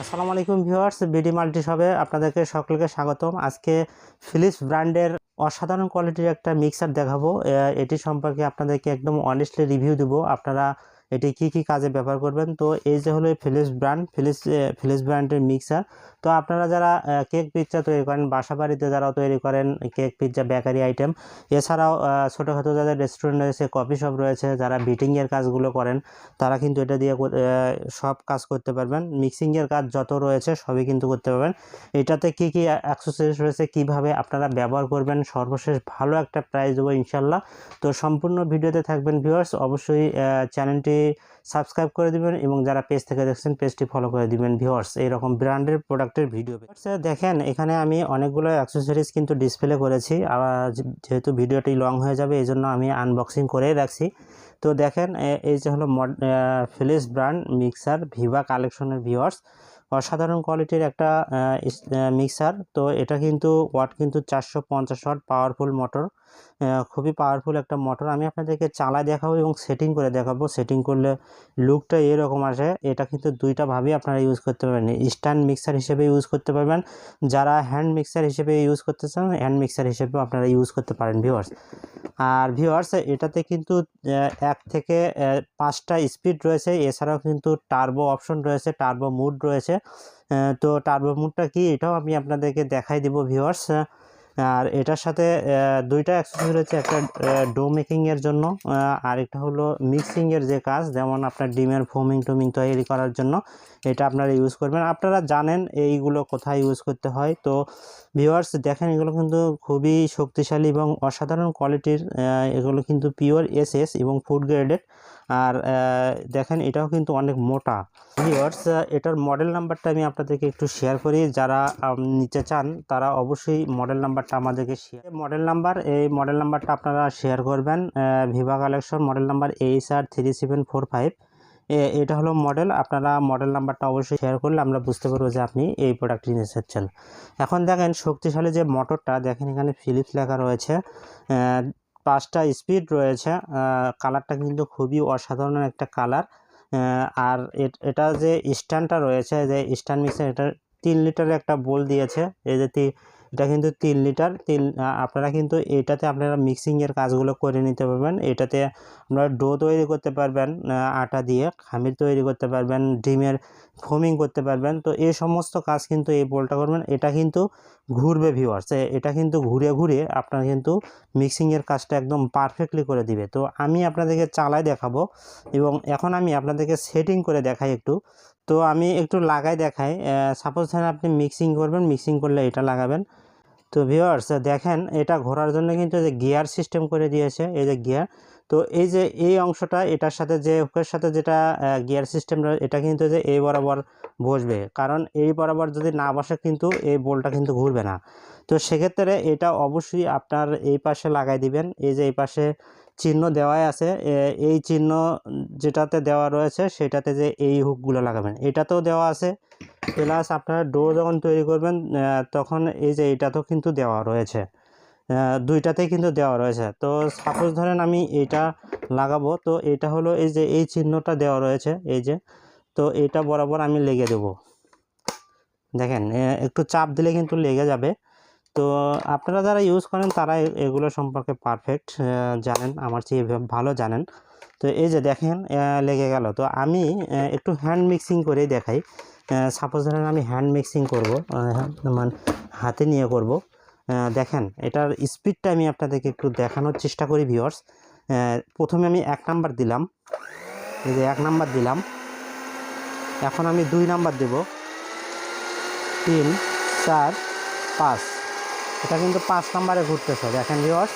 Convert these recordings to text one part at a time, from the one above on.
আসসালামু আলাইকুম viewers, BD multi শপে আপনাদেরকে সকলকে স্বাগতম। আজকে ফিলিপস ব্র্যান্ডের অসাধারণ কোয়ালিটির একটা মিক্সার দেখাবো। এটি সম্পর্কে আপনাদেরকে একদম অনেস্টলি রিভিউ দেবো। আপনারা এটি কি কি কাজে ব্যবহার করবেন? তো এই যে হলো ফিলিপস ব্র্যান্ড ফিলিপস ফিলিপস ব্র্যান্ডের মিক্সার তো আপনারা যারা কেক পিৎজা তৈরি করেন বাসা বাড়িতে যারা তৈরি করেন কেক পিৎজা বেকারি আইটেম এছাড়াও ছোটোখাটো যাদের রেস্টুরেন্ট রয়েছে কফি শপ রয়েছে, যারা বিটিংয়ের কাজগুলো করেন, তারা কিন্তু এটা দিয়ে সব কাজ করতে পারবেন। মিক্সিংয়ের কাজ যত রয়েছে, সবই কিন্তু করতে পারবেন। এটাতে কি কি অ্যাক্সেসরিজ রয়েছে, কীভাবে আপনারা ব্যবহার করবেন, সর্বশেষ ভালো একটা প্রাইস দেবো ইনশাল্লাহ। তো সম্পূর্ণ ভিডিওতে থাকবেন ভিউয়ার্স অবশ্যই চ্যানেলটি সাবস্ক্রাইব করে দিবেন এবং যারা পেজ থেকে দেখছেন, পেজটি ফলো করে দিবেন ভিউয়ার্স এইরকম ব্র্যান্ডের প্রোডাক্টের ভিডিও দেখেন, এখানে আমি অনেকগুলো অ্যাক্সেসরিজ কিন্তু ডিসপ্লে করেছি। আবার যেহেতু ভিডিওটি লং হয়ে যাবে এই জন্য আমি আনবক্সিং করেই রাখছি। তো দেখেন এই যে হলো মড ফিলিপস ব্র্যান্ড মিক্সার ভিভা কালেকশনের ভিউয়ার্স অসাধারণ কোয়ালিটির একটা মিক্সার তো এটা কিন্তু ওয়াট কিন্তু চারশো পঞ্চাশ ওয়াট পাওয়ারফুল মোটর খুবই পাওয়ারফুল একটা মোটর আমি আপনাদেরকে চালায় দেখাবো এবং সেটিং করে দেখাবো। সেটিং করলে লুকটা এরকম আসে। এটা কিন্তু দুইটা ভাবেই আপনারা ইউজ করতে পারবেন। স্ট্যান্ড মিক্সার হিসেবে ইউজ করতে পারবেন। যারা হ্যান্ড মিক্সার হিসেবে ইউজ করতে চান হ্যান্ড মিক্সার হিসেবেও আপনারা ইউজ করতে পারেন ভিউয়ার্স আর ভিউয়ার্স এটাতে কিন্তু এক থেকে পাঁচটা স্পিড রয়েছে। এছাড়াও কিন্তু টার্বো অপশন রয়েছে টার্বো মুড রয়েছে। তো টার্বো মুডটা কি? এটাও আমি আপনাদেরকে দেখাই দিব ভিউয়ার্স আর এটার সাথে দুইটা অ্যাক্সেসরি রয়েছে একটা ডো মেকিংয়ের জন্য আহ, আর একটা হলো মিক্সিংয়ের যে কাজ যেমন আপনার ডিমের ফোমিং টোমিং তৈরি করার জন্য এটা আপনারা ইউজ করবেন। আপনারা জানেন এইগুলো কোথায় ইউজ করতে হয় তো ভিউয়ার্স দেখেন এগুলো কিন্তু খুবই শক্তিশালী এবং অসাধারণ কোয়ালিটির এগুলো কিন্তু পিওর এসএস এবং ফুড গ্রেডেড আর দেখেন এটাও কিন্তু অনেক মোটা। ভিউয়ার্স এটার মডেল নাম্বারটা আমি আপনাদেরকে একটু শেয়ার করি। যারা নিতে চান, তারা অবশ্যই মডেল নাম্বারটা আমাদেরকে শেয়ার মডেল নাম্বার এই মডেল নাম্বারটা আপনারা শেয়ার করবেন Viva collection model number H R three seven four five এটা হলো মডেল আপনারা মডেল নাম্বারটা অবশ্যই শেয়ার করলে আমরা বুঝতে পারব যে আপনি এই প্রোডাক্টটি নিতে চাচ্ছেন। এখন দেখেন শক্তিশালী যে মোটরটা দেখেন এখানে ফিলিপস লেখা রয়েছে। পাঁচটা স্পিড রয়েছে। কালারটা কিন্তু খুবই অসাধারণ একটা কালার আর এট- যে স্ট্যান্ডটা রয়েছে, যে স্ট্যান্ড মিক্সার এটা তিন লিটারের একটা বোল দিয়েছে। এই যে এটা কিন্তু তিন লিটার, তিন আপনারা কিন্তু এটাতে আপনারা মিক্সিংয়ের কাজগুলো করে নিতে পারবেন। এটাতে আপনারা ডো তৈরি করতে পারবেন আটা দিয়ে, খামির তৈরি করতে পারবেন, ডিমের ফোমিং করতে পারবেন। তো এই সমস্ত কাজ কিন্তু এই বোলটা করবেন। এটা কিন্তু ঘুরবে ভিউয়ার্স এটা কিন্তু ঘুরে ঘুরে আপনার কিন্তু মিক্সিংয়ের কাজটা একদম পারফেক্টলি করে দিবে। তো আমি আপনাদেরকে চালাই দেখাবো এবং এখন আমি আপনাদেরকে সেটিং করে দেখাই একটু। তো আমি একটু লাগাই দেখাই সাপোজ ধরেন আপনি মিক্সিং করবেন মিক্সিং করলে এটা লাগাবেন। তো ভিওয়ার্স দেখেন, এটা ঘোরার জন্য কিন্তু যে গিয়ার সিস্টেম করে দিয়েছে, এই যে গিয়ার তো এই যে এই অংশটা, এটার সাথে যে হুকের সাথে যেটা গিয়ার সিস্টেম এটা কিন্তু যে এই বরাবর বসবে। কারণ এই বরাবর যদি না বসে কিন্তু এই বলটা কিন্তু ঘুরবে না। তো সেক্ষেত্রে এটা অবশ্যই আপনার এই পাশে লাগাই দিবেন, এই যে এই পাশে চিহ্ন দেওয়াই আছে। এই চিহ্ন যেটাতে দেওয়া রয়েছে সেটাতে যে এই হুকগুলো লাগাবেন, এটাতেও দেওয়া আছে। প্লাস আপনারা ডো যখন তৈরি করবেন তখন এই যে এটাতেও কিন্তু দেওয়া রয়েছে। দুইটাতেই কিন্তু দেওয়া রয়েছে। তো সাপোজ ধরেন আমি এটা লাগাবো, তো এটা হলো এই যে এই চিহ্নটা দেওয়া রয়েছে, এই যে, তো এটা বরাবর আমি লেগে দেবো। দেখেন একটু চাপ দিলে কিন্তু লেগে যাবে। তো আপনারা যারা ইউজ করেন, তারা এগুলো সম্পর্কে পারফেক্ট জানেন। আমার চেয়ে ভালো জানেন। তো এই যে দেখেন লেগে গেল। তো আমি একটু হ্যান্ড মিক্সিং করেই দেখাই। সাপোজ ধরেন আমি হ্যান্ড মিক্সিং করব মানে হাতে নিয়ে করব। দেখেন, এটার স্পিডটা আমি আপনাদেরকে একটু দেখানোর চেষ্টা করি ভিওর্স প্রথমে আমি এক নাম্বার দিলাম। এই যে এক নাম্বার দিলাম। এখন আমি দুই নাম্বার দেব। তিন, চার, পাঁচ। এটা কিন্তু পাঁচ নাম্বারে ঘুরতেছে, দেখেন ভিওর্স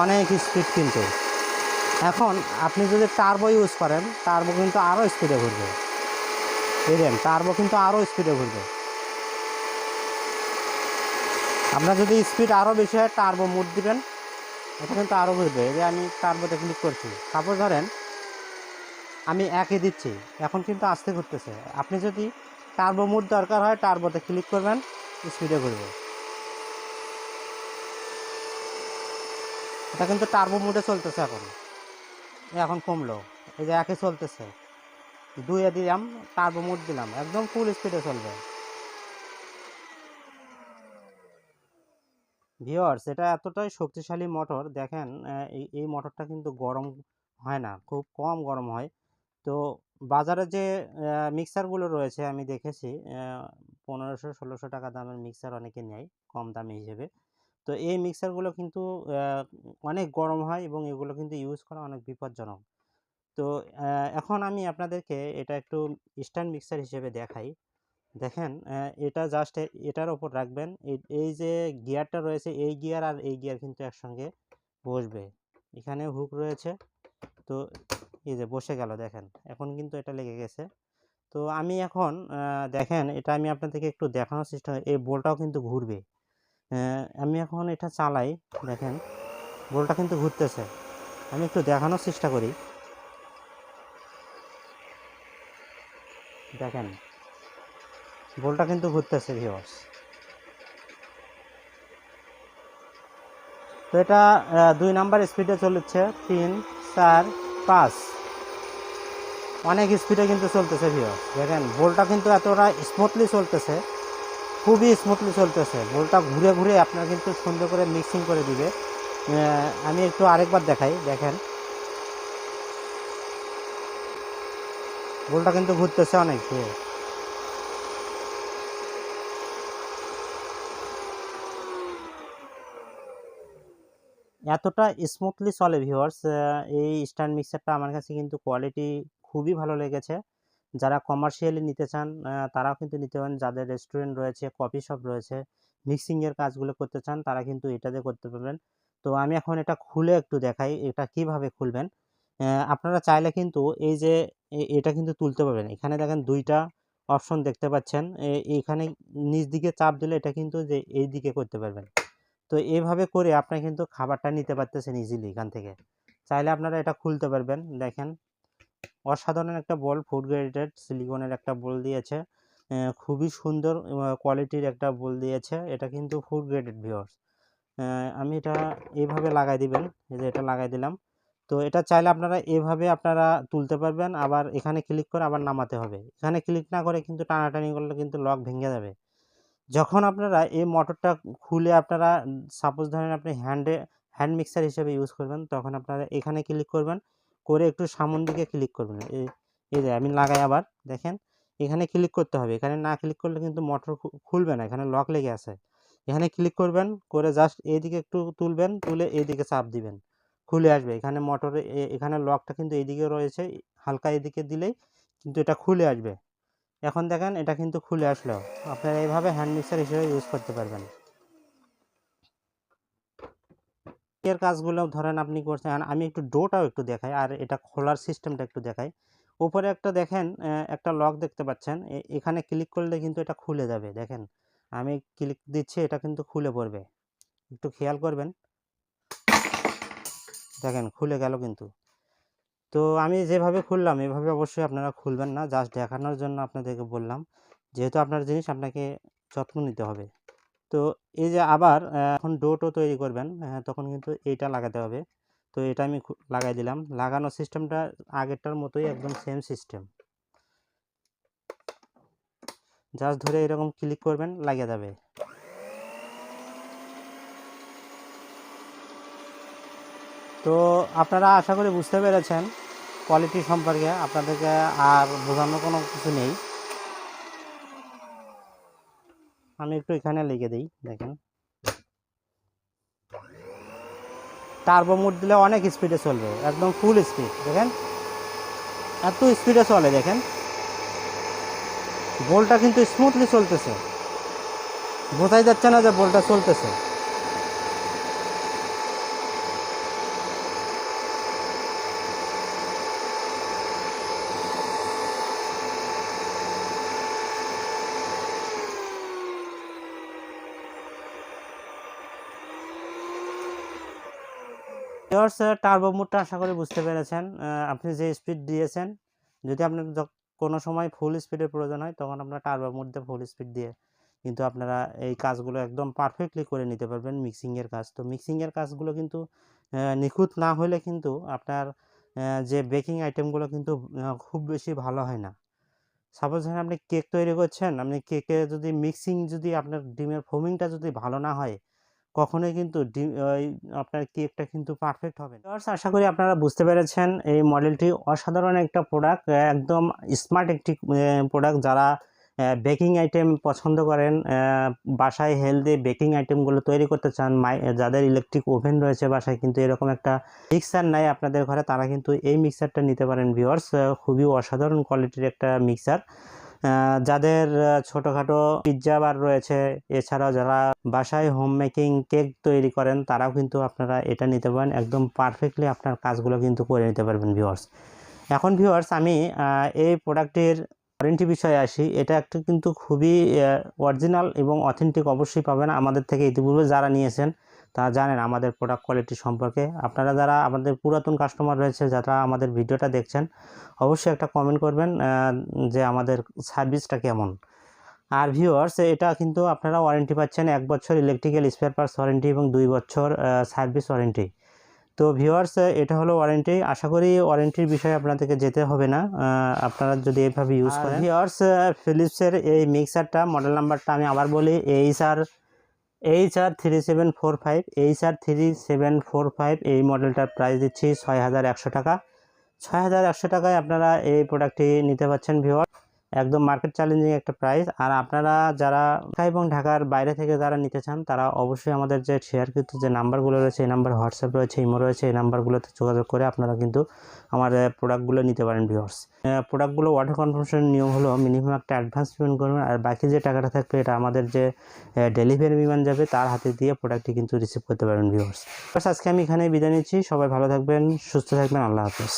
অনেক স্পিড কিন্তু। এখন আপনি যদি টার্বো ইউজ করেন টার্বো কিন্তু আরও স্পিডে ঘুরবে। বুঝলেন টার্বো কিন্তু আরও স্পিডে ঘুরবে। আপনার যদি স্পিড আরও বেশি হয় টার্বো মুড দিবেন, এটা কিন্তু আরও ঘুরবে। এই যে আমি টার্বোতে ক্লিক করছি। সাপোজ ধরেন, আমি একই দিচ্ছি। এখন কিন্তু আস্তে ঘুরতেছে। আপনি যদি টার্বো মুড দরকার হয় টার্বোতে ক্লিক করবেন স্পিডে ঘুরবে। এটা কিন্তু টার্বো মুডে চলতেছে এখন। এখন কমলো। এই যে একে চলতেছে। দুইয়ে দিলাম টার্বো মোড দিলাম। একদম ফুল স্পিডে চলবে। ভিওয়ার্স এটা এতটাই শক্তিশালী মোটর দেখেন এই মোটরটা কিন্তু গরম হয় না, খুব কম গরম হয়। তো বাজারে যে মিক্সারগুলো রয়েছে, আমি দেখেছি পনেরোশো, ষোলোশো টাকা দামের মিক্সার অনেকে নেয়, কম দামে হিসেবে। তো এই মিক্সারগুলো কিন্তু অনেক গরম হয় এবং এগুলো কিন্তু ইউজ করা অনেক বিপজ্জনক। তো এখন আমি আপনাদেরকে এটা একটু স্ট্যান্ড মিক্সার হিসেবে দেখাই। দেখেন এটা জাস্ট এটার ওপর রাখবেন। এই যে গিয়ারটা রয়েছে, এই গিয়ার আর এই গিয়ার কিন্তু একসঙ্গে বসবে। এখানে হুক রয়েছে। তো, এই যে বসে গেল, দেখেন। এখন কিন্তু এটা লেগে গেছে। তো আমি এখন দেখেন, এটা আমি আপনাদেরকে একটু দেখানোর চেষ্টা, এই বলটাও কিন্তু ঘুরবে। আমি এখন এটা চালাই, দেখেন। বলটা কিন্তু ঘুরতেছে। আমি একটু দেখানোর চেষ্টা করি। দেখেন, বলটা কিন্তু ঘুরতেছে ভিউয়ার্স তো এটা দুই নাম্বার স্পিডে চলেছে, তিন, চার, পাঁচ। অনেক স্পিডে কিন্তু চলতেছে ভিউয়ার্স দেখেন, বলটা কিন্তু এতটা স্মুথলি চলতেছে। খুবই স্মুথলি চলতেছে। বলটা ঘুরে ঘুরে আপনার কিন্তু সুন্দর করে মিক্সিং করে দিবে। আমি একটু আরেকবার দেখাই, দেখেন। বলটা কিন্তু ঘুরতেছে অনেক এতটা স্মুথলি চলে ভিউয়ার্স এই স্ট্যান্ড মিক্সারটা আমার কাছে কিন্তু কোয়ালিটি খুবই ভালো লেগেছে। যারা কমার্শিয়ালি নিতে চান তারাও কিন্তু নিতে পারেন। যাদের রেস্টুরেন্ট রয়েছে কফি শপ রয়েছে মিক্সিংয়ের কাজগুলো করতে চান, তারা কিন্তু এটাতে করতে পারবেন। তো আমি এখন এটা খুলে একটু দেখাই, এটা কীভাবে খুলবেন। আপনারা চাইলে কিন্তু এই যে এটা কিন্তু তুলতে পারবেন। এখানে দেখেন দুইটা অপশন দেখতে পাচ্ছেন। এ- এইখানে নিচ দিকে চাপ দিলে এটা কিন্তু যে, এই দিকে করতে পারবেন। তো এইভাবে করে আপনি কিন্তু খাবারটা নিতে পারতেছেন ইজিলি এখান থেকে। চাইলে আপনারা এটা খুলতে পারবেন। দেখেন অসাধারণ একটা বল ফুড গ্রেডেড সিলিকনের একটা বল দিয়েছে। খুবই সুন্দর কোয়ালিটির একটা বল দিয়েছে। এটা কিন্তু ফুড গ্রেডেড ভিওর্স আমি এটা এইভাবে লাগাই দিবেন যে এটা লাগাই দিলাম। তো এটা চাইলে আপনারা এভাবে আপনারা তুলতে পারবেন, আবার এখানে ক্লিক করে আবার নামাতে হবে। এখানে ক্লিক না করে কিন্তু টানাটানি করলে কিন্তু লক ভেঙে যাবে। যখন আপনারা এই মোটরটা খুলে আপনারা সাপোজ ধরেন আপনি হ্যান্ডে হ্যান্ড মিক্সার হিসেবে ইউজ করবেন, তখন আপনারা এখানে ক্লিক করবেন। করে একটু সামন দিকে ক্লিক করবেন। এই যে আমি লাগাই আবার, দেখেন, এখানে ক্লিক করতে হবে। এখানে না ক্লিক করলে কিন্তু মোটর খুলবে না। এখানে লক লেগে আছে। এখানে ক্লিক করবেন, করে জাস্ট এইদিকে একটু তুলবেন, তুলে এইদিকে চাপ দিবেন। খুলে আসবে। এখানে মোটরে এখানে লকটা কিন্তু এইদিকে রয়েছে, হালকা এদিকে দিলেই কিন্তু এটা খুলে আসবে। এখন দেখেন, এটা কিন্তু খুলে আসলো। আপনারা এইভাবে হ্যান্ড মিক্সার হিসেবে ইউজ করতে পারবেন। এর কাজগুলো ধরেন আপনি করছেন। আমি একটু ডোটাও একটু দেখাই, আর এটা খোলার সিস্টেমটা একটু দেখাই। উপরে একটা দেখেন একটা লক দেখতে পাচ্ছেন। এখানে ক্লিক করলে কিন্তু এটা খুলে যাবে, দেখেন। আমি ক্লিক দিচ্ছি, এটা কিন্তু খুলে পড়বে। একটু খেয়াল করবেন। দেখেন, খুলে গেল কিন্তু। তো আমি যেভাবে খুললাম, এভাবে অবশ্যই আপনারা খুলবেন না। জাস্ট দেখানোর জন্য আপনাদেরকে বললাম। যেহেতু আপনার জিনিস আপনাকে যত্ন নিতে হবে। তো এই যে আবার এখন ডোটো তৈরি করবেন আহ, তখন কিন্তু এইটা লাগাতে হবে। তো এটা আমি লাগাই দিলাম। লাগানোর সিস্টেমটা আগেরটার মতোই একদম সেম সিস্টেম জাস্ট ধরে এরকম ক্লিক করবেন লাগিয়ে যাবে। তো আপনারা আশা করি বুঝতে পেরেছেন কোয়ালিটি সম্পর্কে। আপনাদেরকে আর বোঝানোর কোনো কিছু নেই। আমি একটু এখানে লিখে দিই, দেখেন। টার্বো মোড দিলে অনেক স্পিডে চলবে, একদম ফুল স্পিড দেখেন। এত স্পিডে চলে, দেখেন। বলটা কিন্তু স্মুথলি চলতেছে। বোঝাই যাচ্ছে না যে বলটা চলতেছে। ভিউয়ার্স টার্বো মোডটা আশা করি বুঝতে পেরেছেন। আপনি যে স্পিড দিয়েছেন, যদি আপনার কোনো সময় ফুল স্পিডের প্রয়োজন হয়, তখন আপনার টার্বো মোড ফুল স্পিড দিয়ে কিন্তু আপনারা এই কাজগুলো একদম পারফেক্টলি করে নিতে পারবেন মিক্সিংয়ের কাজ। তো মিক্সিংয়ের কাজগুলো কিন্তু নিখুঁত না হলে কিন্তু আপনার যে বেকিং আইটেমগুলো কিন্তু খুব বেশি ভালো হয় না। সাপোজ ধরেন আপনি কেক তৈরি করছেন, আপনি কেকে যদি মিক্সিং যদি আপনার ডিমের ফোমিংটা যদি ভালো না হয় কখনোই কিন্তু ওই আপনার কেকটা কিন্তু পারফেক্ট হবে না। আশা করি আপনারা বুঝতে পেরেছেন এই মডেলটি অসাধারণ একটা প্রোডাক্ট একদম স্মার্ট একটি প্রোডাক্ট যারা বেকিং আইটেম পছন্দ করেন বাসায় হেলদি বেকিং আইটেমগুলো তৈরি করতে চান যাদের ইলেকট্রিক ওভেন রয়েছে বাসায় কিন্তু এরকম একটা মিক্সার নাই আপনাদের ঘরে, তারা কিন্তু এই মিক্সারটা নিতে পারেন। ভিওর্স খুবই অসাধারণ কোয়ালিটির একটা মিক্সার যাদের ছোটোখাটো পিৎজা বার রয়েছে, এছাড়াও যারা বাসায় হোম মেকিং কেক তৈরি করেন, তারাও কিন্তু আপনারা এটা নিতে পারেন। একদম পারফেক্টলি আপনার কাজগুলো কিন্তু করে নিতে পারবেন ভিওর্স এখন ভিওয়ার্স আমি এই প্রোডাক্টের ওয়ারেন্টি বিষয়ে আসি। এটা একটা কিন্তু খুবই অরিজিনাল এবং অথেন্টিক অবশ্যই পাবেন। আমাদের থেকে ইতিপূর্বে যারা নিয়েছেন তারা জানেন আমাদের প্রোডাক্ট কোয়ালিটি সম্পর্কে। আপনারা যারা আমাদের পুরাতন কাস্টমার রয়েছে যারা আমাদের ভিডিওটা দেখছেন অবশ্যই একটা কমেন্ট করবেন যে আমাদের সার্ভিসটা কেমন। আর ভিউয়ার্স এটা কিন্তু আপনারা ওয়ারেন্টি পাচ্ছেন এক বছর ইলেকট্রিক্যাল স্পেয়ার পার্টস ওয়ারেন্টি এবং দুই বছর সার্ভিস ওয়ারেন্টি তো ভিউয়ার্স এটা হলো ওয়ারেন্টি আশা করি ওয়ারেন্টির বিষয়ে আপনাদেরকে যেতে হবে না। আপনারা যদি এইভাবে ইউজ করেন। ভিউয়ার্স ফিলিপসের এই মিক্সারটা মডেল নাম্বারটা আমি আবার বলি H R H R three seven four five H R three seven four five এই মডেলটার প্রাইস দিচ্ছি ছয় হাজার একশো টাকা। ছয় হাজার একশো টাকায় আপনারা এই প্রোডাক্টটি নিতে পারছেন ভিওয়ার একদম মার্কেট চ্যালেঞ্জিং একটা প্রাইস আর আপনারা যারা ঢাকা এবং ঢাকার বাইরে থেকে যারা নিতে চান, তারা অবশ্যই আমাদের যে শেয়ারকৃত যে নাম্বারগুলো রয়েছে, এই নাম্বার হোয়াটসঅ্যাপ রয়েছে, ইমো রয়েছে, এই নাম্বারগুলোতে যোগাযোগ করে আপনারা কিন্তু আমার প্রোডাক্টগুলো নিতে পারেন ভিওর্স প্রোডাক্টগুলো অর্ডার কনফার্মেশন নিয়ম হলো মিনিমাম একটা অ্যাডভান্স পেমেন্ট করবেন, আর বাকি যে টাকাটা থাকবে এটা আমাদের যে ডেলিভারি বিমান যাবে, তার হাতে দিয়ে প্রোডাক্টটি কিন্তু রিসিভ করতে পারবেন ভিওর্স আজকে আমি এখানে বিদায় নিচ্ছি। সবাই ভালো থাকবেন, সুস্থ থাকবেন, আল্লাহ হাফেজ।